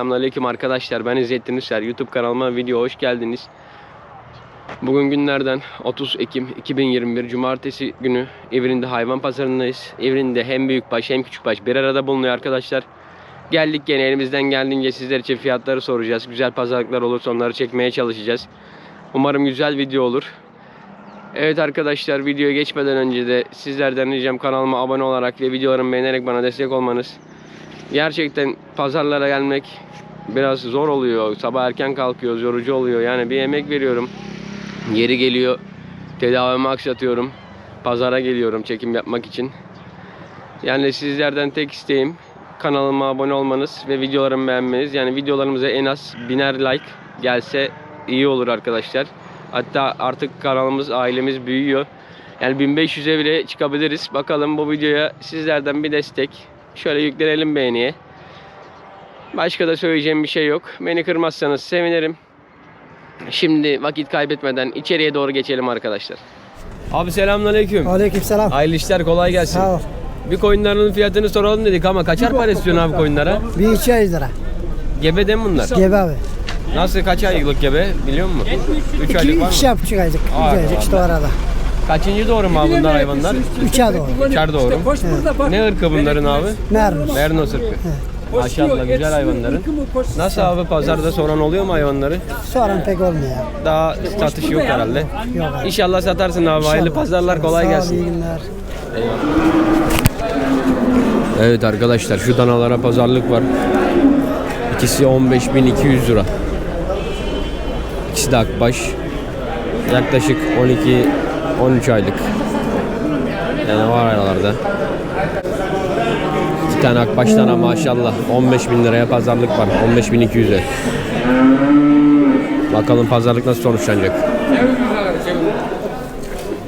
selamünaleyküm arkadaşlar. Ben İzzettin Üser. YouTube kanalıma video hoş geldiniz. Bugün günlerden 30 Ekim 2021 Cumartesi günü Evrin'de hayvan pazarındayız. Evrin'de hem büyükbaş hem küçükbaş bir arada bulunuyor arkadaşlar. Geldik gene elimizden geldiğince sizler için fiyatları soracağız. Güzel pazarlıklar olursa onları çekmeye çalışacağız. Umarım güzel video olur. Evet arkadaşlar videoya geçmeden önce de sizlerden ricam kanalıma abone olarak ve videolarımı beğenerek bana destek olmanız. Gerçekten pazarlara gelmek biraz zor oluyor. Sabah erken kalkıyoruz, yorucu oluyor. Yani bir emek veriyorum. Yeri geliyor. Tedavimi aksatıyorum. Pazara geliyorum çekim yapmak için. Yani sizlerden tek isteğim kanalıma abone olmanız ve videolarımı beğenmeniz. Yani videolarımıza en az biner like gelse iyi olur arkadaşlar. Hatta artık kanalımız, ailemiz büyüyor. Yani 1500'e bile çıkabiliriz. Bakalım bu videoya sizlerden bir destek. Şöyle yüklenelim beğeniye. Başka da söyleyeceğim bir şey yok. Beni kırmazsanız sevinirim. Şimdi vakit kaybetmeden içeriye doğru geçelim arkadaşlar. Abi selamünaleyküm. Aleykümselam. Hayırlı işler kolay gelsin. Sağ ol. Bir koyunların fiyatını soralım dedik ama kaçar para istiyorsun abi koyunlara? Bir 200 lira. Gebe değil mi bunlar? Gebe abi. Nasıl kaç aylık gebe biliyor musun? 3 İki, aylık var iki mı? buçuk aylık. Ay, Üç aylık işte o arada. Kaçıncı doğru mu abi bunlar hayvanlar? Üçe doğru. Üçer doğru. Ne ırkı bunların abi? Merhaba. Merino ırkı. Maşallah güzel hayvanların. Nasıl abi pazarda soran oluyor mu hayvanları? Soran pek olmuyor. Daha satış yok herhalde. Yok abi. İnşallah satarsın abi. Hayırlı pazarlar kolay Sağ ol, gelsin. iyi günler. Evet arkadaşlar şu danalara pazarlık var. İkisi 15.200 lira. İkisi de akbaş. Yaklaşık 12 13 aylık. Yani var aralarda. İki tane akbaş dana maşallah 15 bin liraya pazarlık var. 15.200'e. Bakalım pazarlık nasıl sonuçlanacak.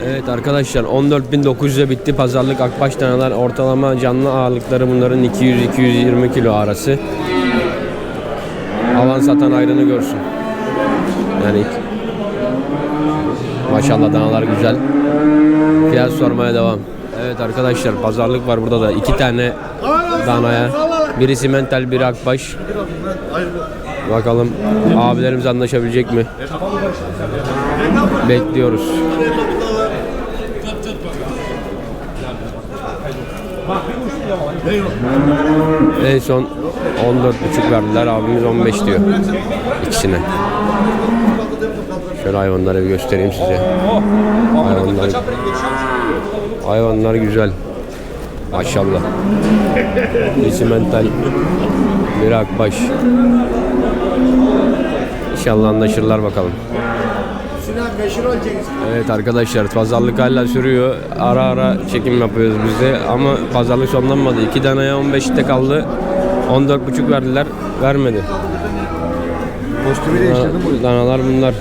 Evet arkadaşlar 14.900'e bitti pazarlık akbaş taneler ortalama canlı ağırlıkları bunların 200-220 kilo arası. Alan satan ayrını görsün. Yani maşallah danalar güzel. Fiyat sormaya devam. Evet arkadaşlar pazarlık var burada da iki tane danaya. Biri simental biri akbaş. Bakalım abilerimiz anlaşabilecek mi? Bekliyoruz. En son 14,5 verdiler. Abimiz 15 diyor. ikisine. Şöyle hayvanları bir göstereyim size. Hayvanlar, hayvanlar güzel. Maşallah. Bir simental, bir akbaş. İnşallah anlaşırlar bakalım. Evet arkadaşlar pazarlık hala sürüyor. Ara ara çekim yapıyoruz biz de ama pazarlık sonlanmadı. İki danaya 15'te kaldı. 14,5 verdiler. Vermedi. Dana- Danalar bunlar.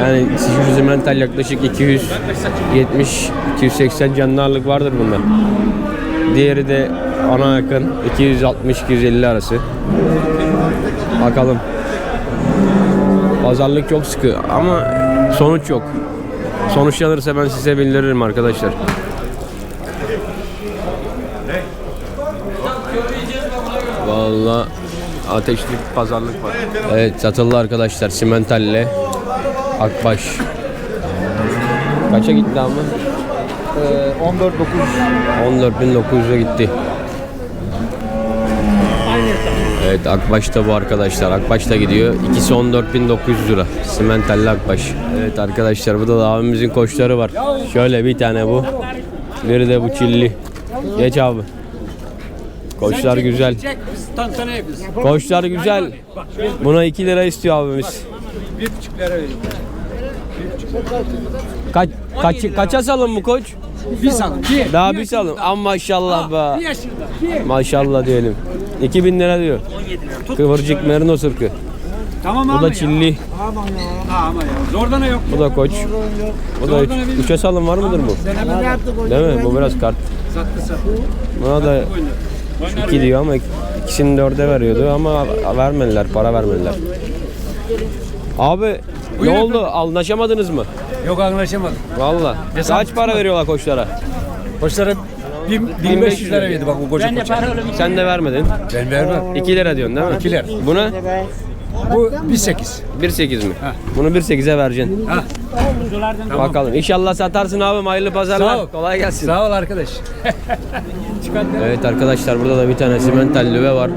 Yani şu mental yaklaşık 270 280 canlı ağırlık vardır bunda. Diğeri de ana yakın 260 250 arası. Bakalım. Pazarlık çok sıkı ama sonuç yok. Sonuçlanırsa ben size bildiririm arkadaşlar. Vallahi ateşli pazarlık var. Evet satıldı arkadaşlar simentalle akbaş. Kaça gitti ama? 14.900'e gitti. Evet Akbaş da bu arkadaşlar. Akbaş da gidiyor. İkisi 14.900 lira. Simentalli Akbaş. Evet arkadaşlar burada da abimizin koçları var. Şöyle bir tane bu. Biri de bu çilli. Geç abi. Koçlar güzel. Koçlar güzel. Buna 2 lira istiyor abimiz. Kaç, kaç, kaça salın bu koç? Bir salın. Bir. Daha bir salın. Amma maşallah be. Bir yaşında. Bir. Maşallah diyelim. 2000 lira diyor. Kıvırcık merino sırkı. Tamam Bu da ya. çilli. Aman ya. Ha, ama ya. Zordana yok. Bu da koç. Bu da üç, üçe salın var mıdır bu? Değil mi? Bu biraz kart. Sattı sattı. Buna da iki diyor ama ikisini dörde veriyordu ama vermediler. Para vermediler. Abi ne oldu? Anlaşamadınız mı? Yok anlaşamadım. Valla. Kaç para veriyorlar koçlara? Koçların 1500 lira verdi bak o koca koça. Sen de vermedin. Ben vermem. 2 lira diyorsun değil mi? 2 lira. Buna Bu 1.8. 1.8 mi? Ha. Bunu 1.8'e vereceksin. Ha. Bakalım. İnşallah satarsın abim. Hayırlı pazarlar. Sağ ol. Kolay gelsin. Sağ ol arkadaş. Evet arkadaşlar burada da bir tane simental lüve var.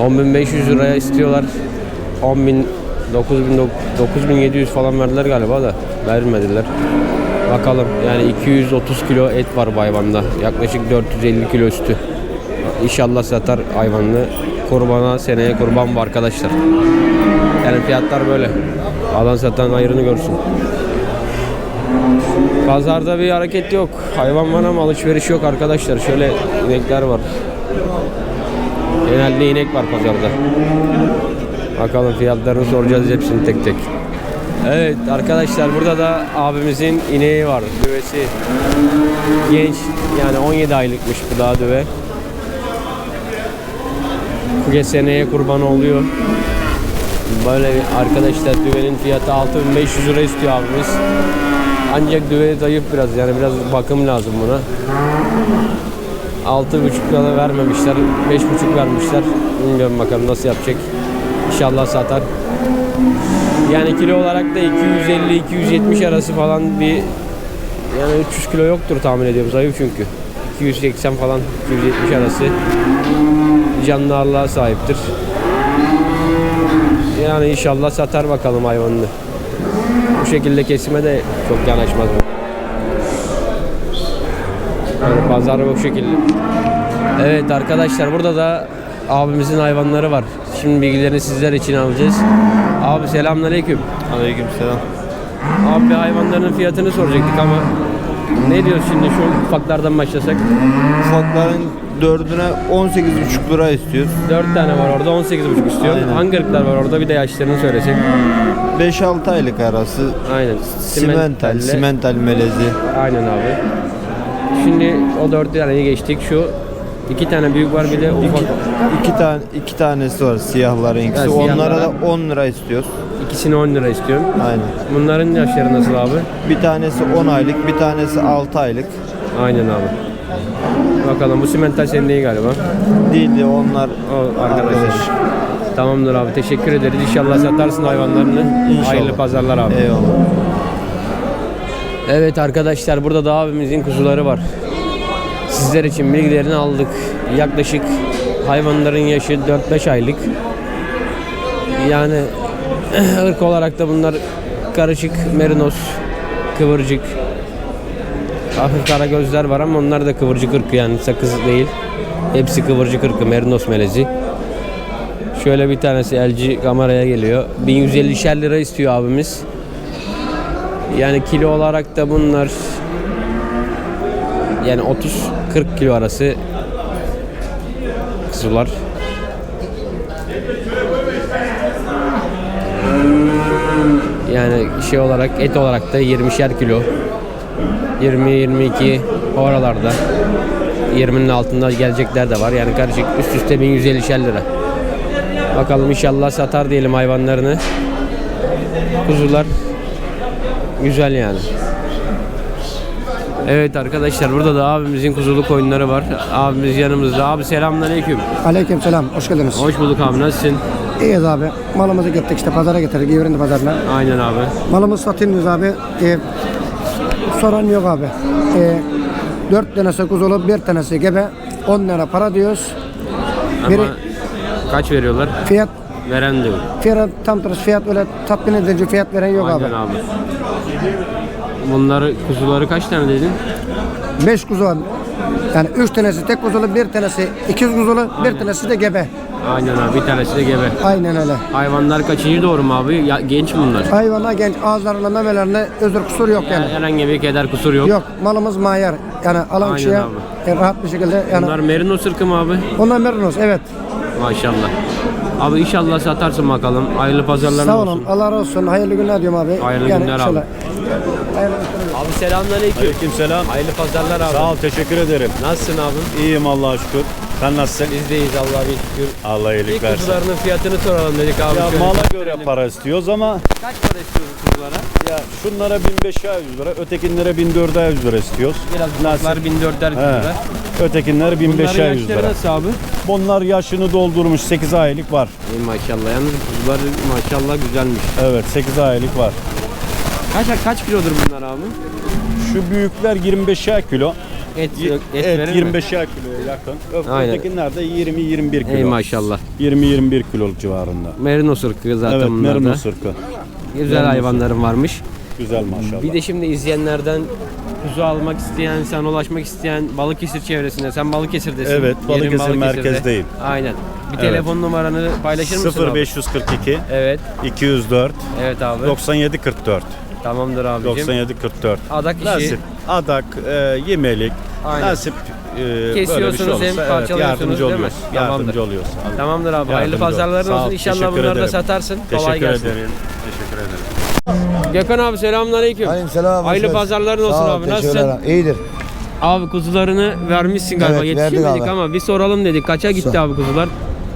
10.500 liraya istiyorlar. 10.000 9000 9700 falan verdiler galiba da vermediler. Bakalım yani 230 kilo et var bu hayvanda. Yaklaşık 450 kilo üstü. İnşallah satar hayvanını. Kurbana seneye kurban bu arkadaşlar. Yani fiyatlar böyle. Alan satan ayrını görsün. Pazarda bir hareket yok. Hayvan var ama alışveriş yok arkadaşlar. Şöyle inekler var. Genelde inek var pazarda. Bakalım fiyatlarını soracağız hepsini tek tek. Evet arkadaşlar burada da abimizin ineği var. Düvesi. Genç yani 17 aylıkmış bu daha düve. Bu seneye kurban oluyor. Böyle arkadaşlar düvenin fiyatı 6500 lira istiyor abimiz. Ancak düve zayıf biraz yani biraz bakım lazım buna. 6,5 lira vermemişler. 5,5 vermişler. Bilmiyorum bakalım nasıl yapacak. İnşallah satar. Yani kilo olarak da 250-270 arası falan bir yani 300 kilo yoktur tahmin ediyorum. Zayıf çünkü. 280 falan 270 arası canlı sahiptir. Yani inşallah satar bakalım hayvanını. Bu şekilde kesime de çok yanaşmaz. Yani pazar bu şekilde. Evet arkadaşlar burada da abimizin hayvanları var. Şimdi bilgilerini sizler için alacağız. Abi selamünaleyküm. Aleykümselam. Abi hayvanların fiyatını soracaktık ama ne diyorsun şimdi şu ufaklardan başlasak? Ufakların dördüne 18,5 lira istiyoruz. 4 tane var orada 18,5 istiyor. Aynen. Hangi ırklar var orada bir de yaşlarını söylesek. 5-6 aylık arası. Aynen. Simental, Simentalle- simental melezi. Aynen abi. Şimdi o 4 taneyi geçtik. Şu iki tane büyük var bir de ufak. İki, iki tane iki tanesi var siyahların ikisi. Ha, siyahlara. Onlara da 10 lira istiyoruz. İkisini 10 lira istiyorum. Aynen. Bunların yaşları nasıl abi? Bir tanesi 10 aylık, bir tanesi 6 aylık. Aynen abi. Bakalım bu simental senin değil galiba. Değildi onlar O arkadaşlar. arkadaş. Tamamdır abi teşekkür ederiz. İnşallah satarsın hayvanlarını. İnşallah. Hayırlı pazarlar abi. Eyvallah. Evet arkadaşlar burada da abimizin kuzuları var. Sizler için bilgilerini aldık. Yaklaşık hayvanların yaşı 4-5 aylık. Yani ırk olarak da bunlar karışık merinos, kıvırcık. Hafif kara gözler var ama onlar da kıvırcık ırkı yani sakız değil. Hepsi kıvırcık ırkı merinos melezi. Şöyle bir tanesi LG kameraya geliyor. 1150'şer lira istiyor abimiz. Yani kilo olarak da bunlar yani 30-40 kilo arası kuzular. Yani şey olarak et olarak da 20'şer kilo. 20-22 o aralarda. 20'nin altında gelecekler de var. Yani karışık üst üste 1150'şer lira. Bakalım inşallah satar diyelim hayvanlarını. Kuzular Güzel yani. Evet arkadaşlar burada da abimizin kuzulu koyunları var. Abimiz yanımızda. Abi selamünaleyküm. Aleyküm selam. Hoş geldiniz. Hoş bulduk abi nasılsın? İyiyiz abi. Malımızı gittik işte pazara getirdik. İvrindi pazarına. Aynen abi. Malımız satılmıyoruz abi. Soran yok abi. Ee, dört tanesi kuzulu, bir tanesi gebe. 10 lira para diyoruz. Ama Biri kaç veriyorlar? fiyat Veren diyor. fiyat tam tırış fiyat öyle tatmin edici fiyat veren yok abi. Aynen abi. Bunları kuzuları kaç tane dedin? 5 kuzu var. Yani 3 tanesi tek kuzulu, bir tanesi ikiz kuzulu, bir tanesi de gebe. Aynen abi. Bir tanesi de gebe. Aynen öyle. Hayvanlar kaçıncı doğru mu abi? Ya, genç bunlar. Hayvana genç ağızlarına memelerine özür kusur yok yani. Herhangi bir keder kusur yok. Yok malımız mayar. Yani alan Aynen kişiye abi. e, rahat bir şekilde yani Bunlar merino sırkı mı abi? ondan memnunuz evet. Maşallah. Abi inşallah satarsın bakalım. Hayırlı pazarlar Sağ olsun. olun. Allah razı olsun. Hayırlı günler diyorum abi. Hayırlı günler abi. inşallah. Hayırlı Abi selamünaleyküm. Aleykümselam. Hayırlı pazarlar abi. Sağ ol, teşekkür ederim. Nasılsın abi? İyiyim Allah'a şükür. Sen nasılsın? Biz deyiz Allah'a bir şükür. Allah İlk iyilik versin. kuzularının fiyatını soralım dedik abi. Ya Şöyle mala gösterelim. göre para istiyoruz ama Kaç para istiyorsun kuzulara? ya şunlara 1500 lira, ötekinlere 1400 lira istiyoruz. Biraz bunlar 1400 He. lira. Ötekinler Bunların 1500 yaşları lira. nasıl abi? Bunlar yaşını doldurmuş 8 aylık var. İyi maşallah. Yalnız kuzular maşallah güzelmiş. Evet 8 aylık var. Kaç kaç kilodur bunlar abi? Şu büyükler 25'er kilo. Et, et, verir mi? 25'er kiloya yakın. Aynen. Ötekinler de 20-21 kilo. Ey maşallah. 20-21 kiloluk civarında. Merino sırkı zaten evet bunlar merino da. sırkı. Güzel Merino hayvanlarım varmış. Güzel maşallah. Bir de şimdi izleyenlerden kuzu almak isteyen, sen ulaşmak isteyen Balıkesir çevresinde. Sen Balıkesir'desin. Evet, Balıkesir Balıkesir'de. merkezdeyim. Aynen. Bir Evet. telefon numaranı paylaşır mısın abi? 0542 Evet. 204 Evet abi. 97 44. Tamamdır abicim. 97 44. Adak işi. Nasip, adak, e, yemelik, Aynen. nasip e, böyle bir şey Kesiyorsunuz, olursa, hem evet, parçalıyorsunuz, yardımcı değil mi? oluyoruz. Tamamdır. Yardımcı oluyoruz. Tamamdır abi. Hayırlı Yardımcı ol. pazarların Sağ ol, olsun. İnşallah teşekkür bunları da ederim. satarsın. Kolay Teşekkür gelsin. ederim. Teşekkür ederim. Gökhan abi selamünaleyküm. Aleykümselam. Hayırlı hoş geldin. pazarların olsun Sağ ol, abi. Nasılsın? İyidir. Abi kuzularını vermişsin galiba. Evet, verdik Yetişemedik abi. ama bir soralım dedik. Kaça gitti abi kuzular?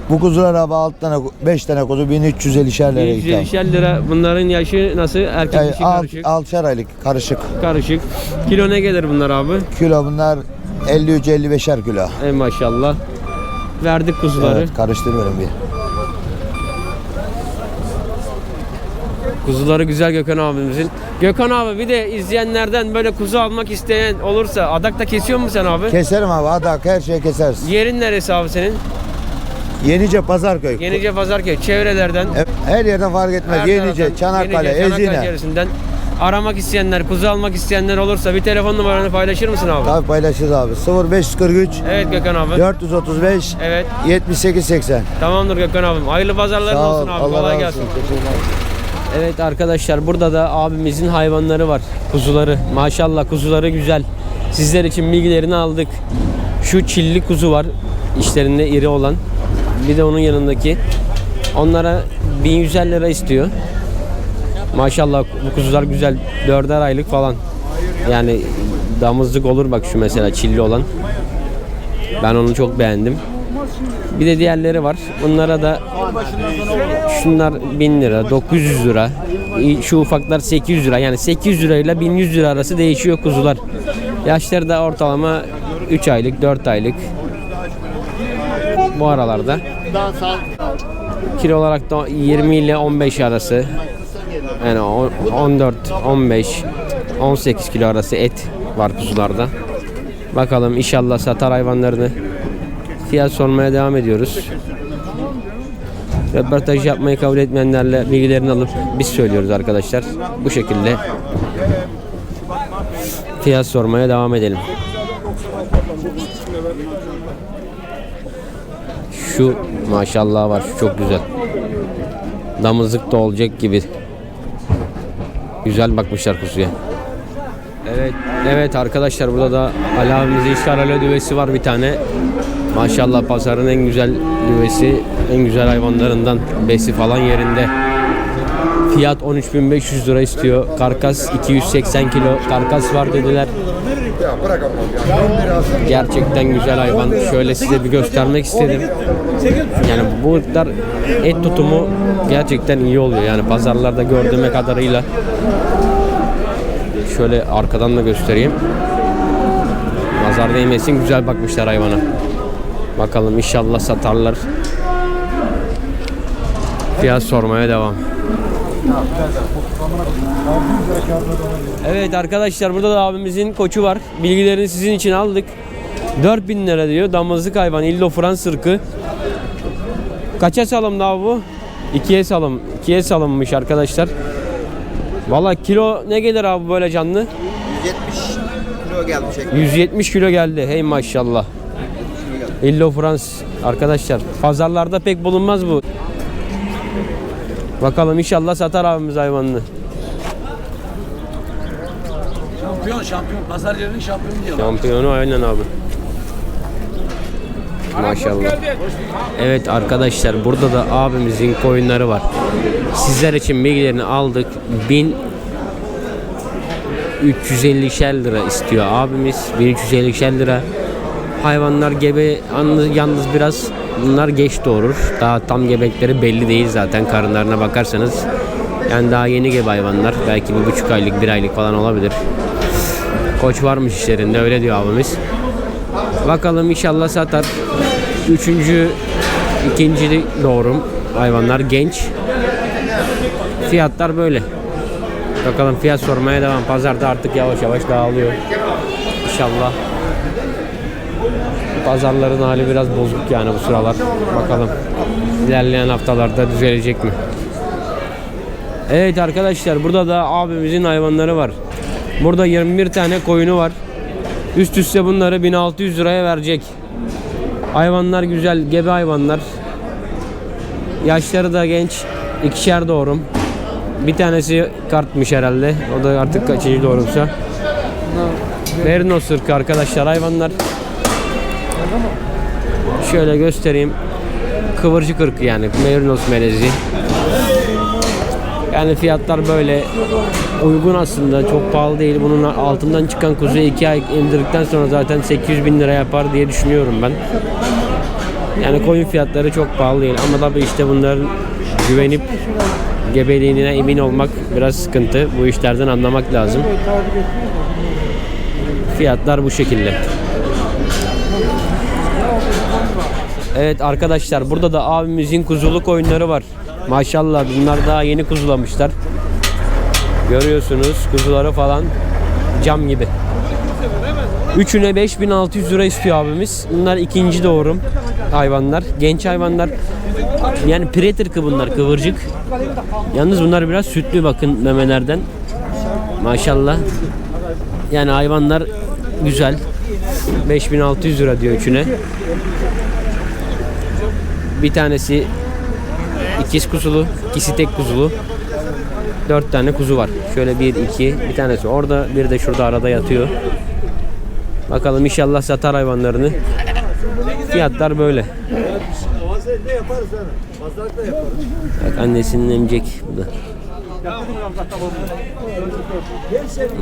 Bu kuzular abi 6 tane, 5 tane kuzu 1350 liraya gitti. 150 lira. Bunların yaşı nasıl? Erkek Yani dişi alt, karışık. altışar aylık karışık. Karışık. Kilo ne gelir bunlar abi? Kilo bunlar 53-55'er kilo. Ey maşallah. Verdik kuzuları. Evet karıştırıyorum bir. Kuzuları güzel Gökhan abimizin. Gökhan abi bir de izleyenlerden böyle kuzu almak isteyen olursa adak da kesiyor musun sen abi? Keserim abi adak her şeyi keseriz. Yerin neresi abi senin? Yenice Pazarköy. Yenice Pazarköy çevrelerden. Her yerden fark etmez. her Yenice, taraftan, Çanakkale, Yenice, Çanakkale Ezine. çevresinden aramak isteyenler, kuzu almak isteyenler olursa bir telefon numaranı paylaşır mısın abi? Tabii paylaşırız abi. 0543 Evet Gökhan abi. 435 Evet. 78 80. Tamamdır Gökhan abim. Hayırlı Sağ ol. olsun abi. Allah Kolay gelsin. olsun. Teşekkürler. Evet arkadaşlar burada da abimizin hayvanları var. Kuzuları. Maşallah kuzuları güzel. Sizler için bilgilerini aldık. Şu çilli kuzu var. İçlerinde iri olan. Bir de onun yanındaki. Onlara 1150 lira istiyor. Maşallah bu kuzular güzel. Dörder aylık falan. Yani damızlık olur bak şu mesela çilli olan. Ben onu çok beğendim. Bir de diğerleri var. Bunlara da şunlar 1000 lira, 900 lira. Şu ufaklar 800 lira. Yani 800 lira ile 1100 lira arası değişiyor kuzular. Yaşları da ortalama 3 aylık, 4 aylık. Bu aralarda. Kilo olarak da 20 ile 15 arası. Yani on- 14, 15, 18 kilo arası et var kuzularda. Bakalım inşallah satar hayvanlarını. Fiyat sormaya devam ediyoruz. Röportaj yapmayı kabul etmeyenlerle bilgilerini alıp biz söylüyoruz arkadaşlar. Bu şekilde fiyat sormaya devam edelim. Şu maşallah var. Şu çok güzel. Damızlık da olacak gibi. Güzel bakmışlar kuzuya. Evet, evet arkadaşlar burada da Ali abimizin işgalale düvesi var bir tane. Maşallah pazarın en güzel düvesi, en güzel hayvanlarından besi falan yerinde. Fiyat 13.500 lira istiyor. Karkas 280 kilo karkas var dediler. Gerçekten güzel hayvan. Şöyle size bir göstermek istedim. Yani bu kadar et tutumu gerçekten iyi oluyor. Yani pazarlarda gördüğüm kadarıyla. Şöyle arkadan da göstereyim. Nazar değmesin güzel bakmışlar hayvana. Bakalım inşallah satarlar. Fiyat sormaya devam. Evet arkadaşlar burada da abimizin koçu var. Bilgilerini sizin için aldık. 4000 lira diyor. Damızlık hayvan. İllo Frans sırkı. Kaça salım daha bu? İkiye salım. İkiye salınmış arkadaşlar. Valla kilo ne gelir abi böyle canlı? 70 kilo gelmiş. 170 kilo geldi. Hey maşallah. İllo Frans arkadaşlar. Pazarlarda pek bulunmaz bu. Bakalım inşallah satar abimiz hayvanını. Şampiyon şampiyon. Pazar yerinin şampiyonu diyor. Şampiyonu aynen abi. Maşallah. Evet arkadaşlar burada da abimizin koyunları var. Sizler için bilgilerini aldık. 1000 350'şer lira istiyor abimiz. 1350'şer lira. Hayvanlar gebe yalnız, yalnız biraz bunlar geç doğurur. Daha tam gebekleri belli değil zaten karınlarına bakarsanız. Yani daha yeni gebe hayvanlar. Belki bir buçuk aylık, bir aylık falan olabilir. Koç varmış işlerinde öyle diyor abimiz. Bakalım inşallah satar. Üçüncü, ikinci doğurum hayvanlar genç. Fiyatlar böyle. Bakalım fiyat sormaya devam. Pazarda artık yavaş yavaş dağılıyor. İnşallah. Pazarların hali biraz bozuk yani bu sıralar. Bakalım ilerleyen haftalarda düzelecek mi? Evet arkadaşlar burada da abimizin hayvanları var. Burada 21 tane koyunu var. Üst üste bunları 1600 liraya verecek. Hayvanlar güzel, gebe hayvanlar. Yaşları da genç. ikişer doğurum. Bir tanesi kartmış herhalde. O da artık kaçıncı doğrumsa. Merino sırkı arkadaşlar hayvanlar. Şöyle göstereyim. Kıvırcık kırkı yani. Merinos melezi. Yani fiyatlar böyle uygun aslında çok pahalı değil. Bunun altından çıkan kuzuyu 2 ay indirdikten sonra zaten 800 bin lira yapar diye düşünüyorum ben. Yani koyun fiyatları çok pahalı değil ama tabii işte bunların güvenip gebeliğine emin olmak biraz sıkıntı. Bu işlerden anlamak lazım. Fiyatlar bu şekilde. Evet arkadaşlar burada da abimizin kuzuluk oyunları var. Maşallah bunlar daha yeni kuzulamışlar. Görüyorsunuz kuzuları falan cam gibi. Üçüne 5600 lira istiyor abimiz. Bunlar ikinci doğurum hayvanlar. Genç hayvanlar. Yani predator bunlar kıvırcık. Yalnız bunlar biraz sütlü bakın memelerden. Maşallah. Yani hayvanlar güzel. 5600 lira diyor üçüne. Bir tanesi ikiz kuzulu, ikisi tek kuzulu. Dört tane kuzu var. Şöyle bir, iki, bir tanesi orada, bir de şurada arada yatıyor. Bakalım inşallah satar hayvanlarını. Fiyatlar böyle. Bak annesinin emecek bu da.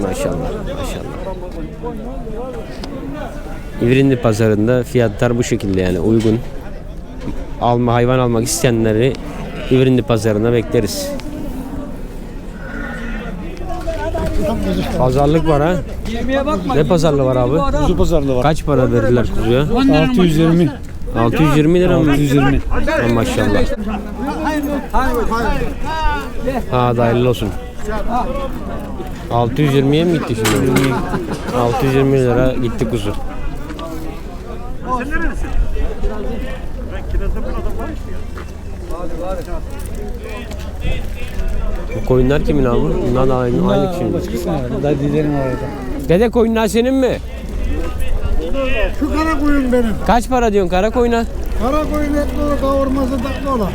Maşallah, maşallah. İvrindi pazarında fiyatlar bu şekilde yani uygun. Alma hayvan almak isteyenleri İvrindi pazarına bekleriz. Pazarlık var ha. Ne pazarlığı var abi? Kuzu pazarlığı var. Kaç para verdiler kuzuya? 620. 620 lira mı? 620. Ha, maşallah. Ha da hayırlı olsun. 620'ye mi gitti şimdi? 620 lira gitti kuzu. Bu koyunlar kimin abi? Bunlar da aynı, aynı şimdi. Dede koyunlar senin mi? Şu kara koyun benim. Kaç para diyorsun kara koyuna? Kara koyun etli olur, kavurması tatlı olur.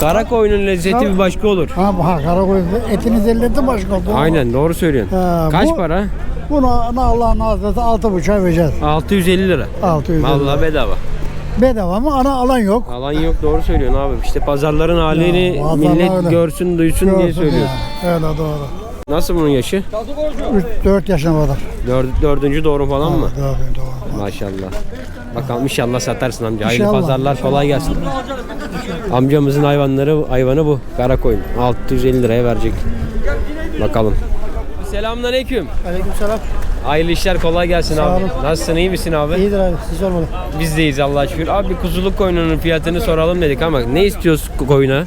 Kara koyunun lezzeti bir başka olur. Ha, ha kara koyun etini zelleti başka. Bu, Aynen doğru söylüyorsun. Ha, Kaç bu- para? Bunu Allah'ın azreti altı buçuğa vereceğiz. 650 lira. 600 lira. Vallahi bedava. Bedava mı? Ana alan yok. Alan yok doğru söylüyorsun abi. İşte pazarların halini pazarlar millet öyle. görsün duysun diye Görsün söylüyoruz. ya. Öyle doğru. Nasıl bunun yaşı? 4 yaşına kadar. Dör, dördüncü doğru falan mı? Doğru, doğru. Maşallah. Bakalım inşallah satarsın amca. Hayırlı İnşallah. pazarlar kolay gelsin. Amcamızın hayvanları hayvanı bu. Kara koyun. 650 liraya verecek. Bakalım. Selamünaleyküm. Aleykümselam. Hayırlı işler kolay gelsin Sağ abi. olun. Nasılsın iyi misin abi? İyidir abi. Siz olmalı. Biz deyiz Allah'a şükür. Abi kuzuluk koyununun fiyatını soralım dedik ama ne istiyoruz koyuna?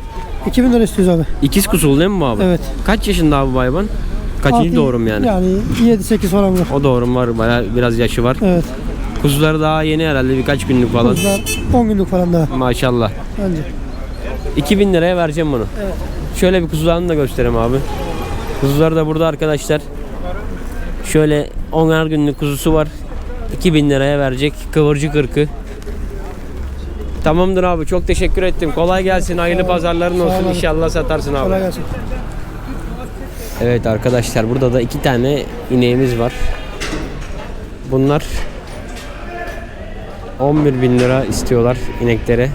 2000 lira istiyoruz abi. İkiz kuzulu değil mi bu abi? Evet. Kaç yaşında abi bu hayvan? Kaçıncı Altı- doğurum yani? Yani 7-8 falan var. O doğurum var. Bayağı biraz yaşı var. Evet. Kuzuları daha yeni herhalde birkaç günlük falan. Kuzular 10 günlük falan daha. Maşallah. Bence. 2000 liraya vereceğim bunu. Evet. Şöyle bir kuzularını da göstereyim abi. Kuzular da burada arkadaşlar. Şöyle 10'ar günlük kuzusu var. 2000 liraya verecek. Kıvırcık ırkı. Tamamdır abi çok teşekkür ettim. Kolay gelsin. Hayırlı pazarların olsun. İnşallah satarsın abi. Kolay gelsin. Evet arkadaşlar burada da iki tane ineğimiz var. Bunlar 11 bin lira istiyorlar ineklere.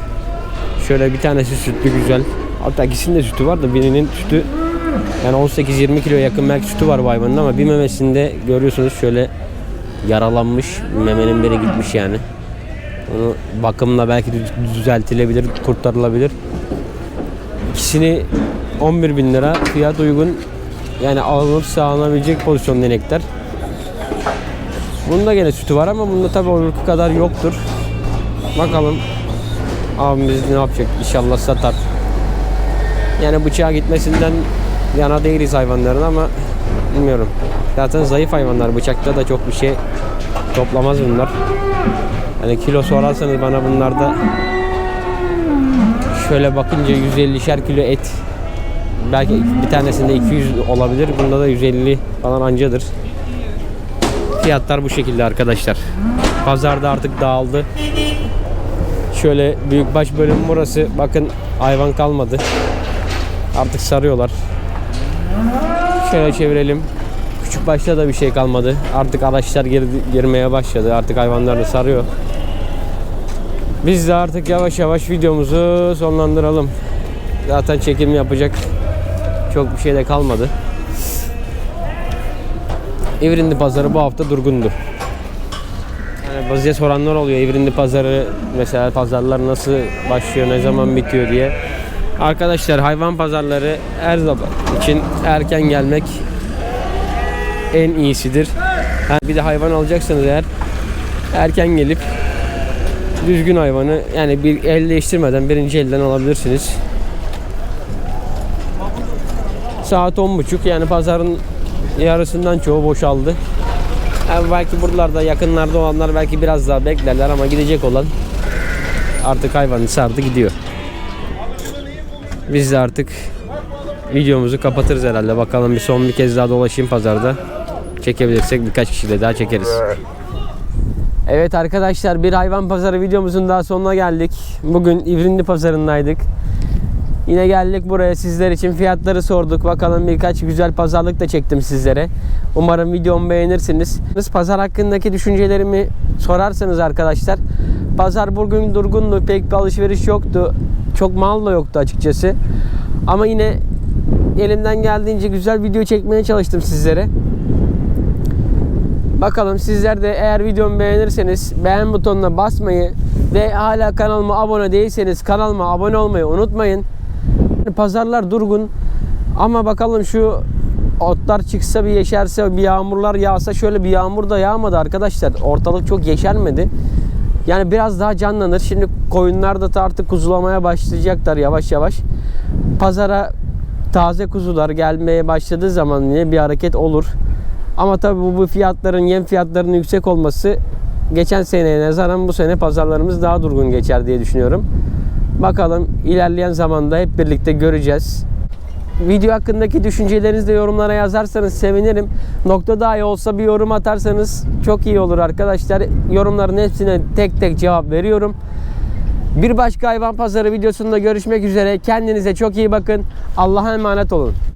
Şöyle bir tanesi sütlü güzel. Hatta ikisinin de sütü var da birinin sütü yani 18-20 kilo yakın belki sütü var bu hayvanın ama bir memesinde görüyorsunuz şöyle yaralanmış. Memenin biri gitmiş yani. Onu bakımla belki düz- düzeltilebilir, kurtarılabilir. İkisini 11 bin lira fiyat uygun. Yani alınıp sağlanabilecek pozisyonda inekler. Bunda gene sütü var ama bunda tabi onunki kadar yoktur. Bakalım abimiz ne yapacak? İnşallah satar. Yani bıçağa gitmesinden yana değiliz hayvanların ama bilmiyorum. Zaten zayıf hayvanlar. Bıçakta da çok bir şey toplamaz bunlar. Hani kilo sorarsanız bana bunlarda şöyle bakınca 150'şer kilo et belki bir tanesinde 200 olabilir. Bunda da 150 falan ancadır. Fiyatlar bu şekilde arkadaşlar. Pazarda artık dağıldı. Şöyle büyükbaş bölüm burası. Bakın hayvan kalmadı. Artık sarıyorlar. Şöyle çevirelim. Küçük başta da bir şey kalmadı. Artık araçlar girdi, girmeye başladı. Artık hayvanlar da sarıyor. Biz de artık yavaş yavaş videomuzu sonlandıralım. Zaten çekim yapacak çok bir şey de kalmadı. İvrindi pazarı bu hafta durgundu. Yani bize soranlar oluyor. İvrindi pazarı mesela pazarlar nasıl başlıyor, ne zaman bitiyor diye. Arkadaşlar hayvan pazarları her zaman için erken gelmek en iyisidir. Bir de hayvan alacaksanız eğer erken gelip düzgün hayvanı yani bir el değiştirmeden birinci elden alabilirsiniz. Saat 10.30 yani pazarın yarısından çoğu boşaldı. Yani belki buralarda yakınlarda olanlar belki biraz daha beklerler ama gidecek olan artık hayvanı sardı gidiyor. Biz de artık videomuzu kapatırız herhalde. Bakalım bir son bir kez daha dolaşayım pazarda. Çekebilirsek birkaç kişiyle daha çekeriz. Evet arkadaşlar bir hayvan pazarı videomuzun daha sonuna geldik. Bugün İvrindi pazarındaydık. Yine geldik buraya sizler için fiyatları sorduk. Bakalım birkaç güzel pazarlık da çektim sizlere. Umarım videomu beğenirsiniz. Pazar hakkındaki düşüncelerimi sorarsanız arkadaşlar. Pazar bugün durgundu. Pek bir alışveriş yoktu. Çok mal da yoktu açıkçası. Ama yine elimden geldiğince güzel video çekmeye çalıştım sizlere. Bakalım sizler de eğer videomu beğenirseniz beğen butonuna basmayı ve hala kanalıma abone değilseniz kanalıma abone olmayı unutmayın. Pazarlar durgun ama bakalım şu otlar çıksa bir yeşerse bir yağmurlar yağsa şöyle bir yağmur da yağmadı arkadaşlar. Ortalık çok yeşermedi. Yani biraz daha canlanır. Şimdi koyunlar da artık kuzulamaya başlayacaklar yavaş yavaş. Pazara taze kuzular gelmeye başladığı zaman yine bir hareket olur. Ama tabii bu, bu fiyatların yem fiyatlarının yüksek olması geçen seneye nazaran bu sene pazarlarımız daha durgun geçer diye düşünüyorum. Bakalım ilerleyen zamanda hep birlikte göreceğiz. Video hakkındaki düşüncelerinizi de yorumlara yazarsanız sevinirim. Nokta dahi olsa bir yorum atarsanız çok iyi olur arkadaşlar. Yorumların hepsine tek tek cevap veriyorum. Bir başka hayvan pazarı videosunda görüşmek üzere. Kendinize çok iyi bakın. Allah'a emanet olun.